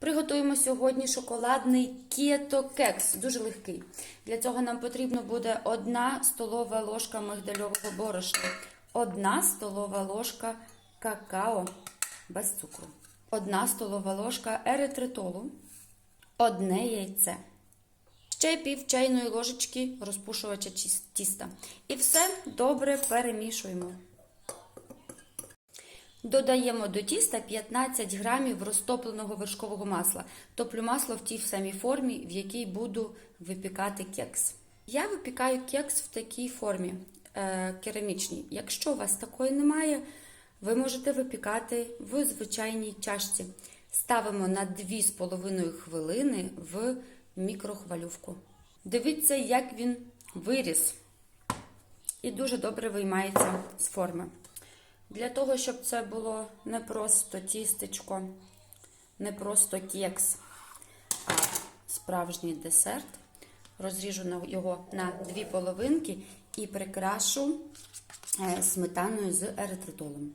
Приготуємо сьогодні шоколадний кето-кекс, дуже легкий. Для цього нам потрібно буде 1 столова ложка мигдальового борошна, 1 столова ложка какао без цукру, 1 столова ложка еритритолу, одне яйце. Ще пів чайної ложечки розпушувача тіста. І все добре перемішуємо. Додаємо до тіста 15 грамів розтопленого вершкового масла. Топлю масло в тій самій формі, в якій буду випікати кекс. Я випікаю кекс в такій формі е, керамічній. Якщо у вас такої немає, ви можете випікати в звичайній чашці. Ставимо на 2,5 хвилини в мікрохвильовку. Дивіться, як він виріс і дуже добре виймається з форми. Для того, щоб це було не просто тістечко, не просто кекс, а справжній десерт, розріжу його на дві половинки і прикрашу е, сметаною з еритритолом.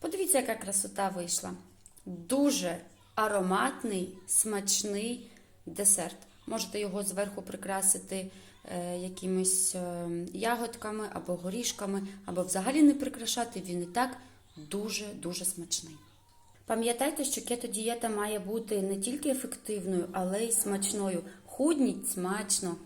Подивіться, яка красота вийшла. Дуже ароматний, смачний десерт. Можете його зверху прикрасити е, якимись е, ягодками або горішками, або взагалі не прикрашати. Він і так дуже-дуже смачний. Пам'ятайте, що кето-дієта має бути не тільки ефективною, але й смачною. Худніть смачно.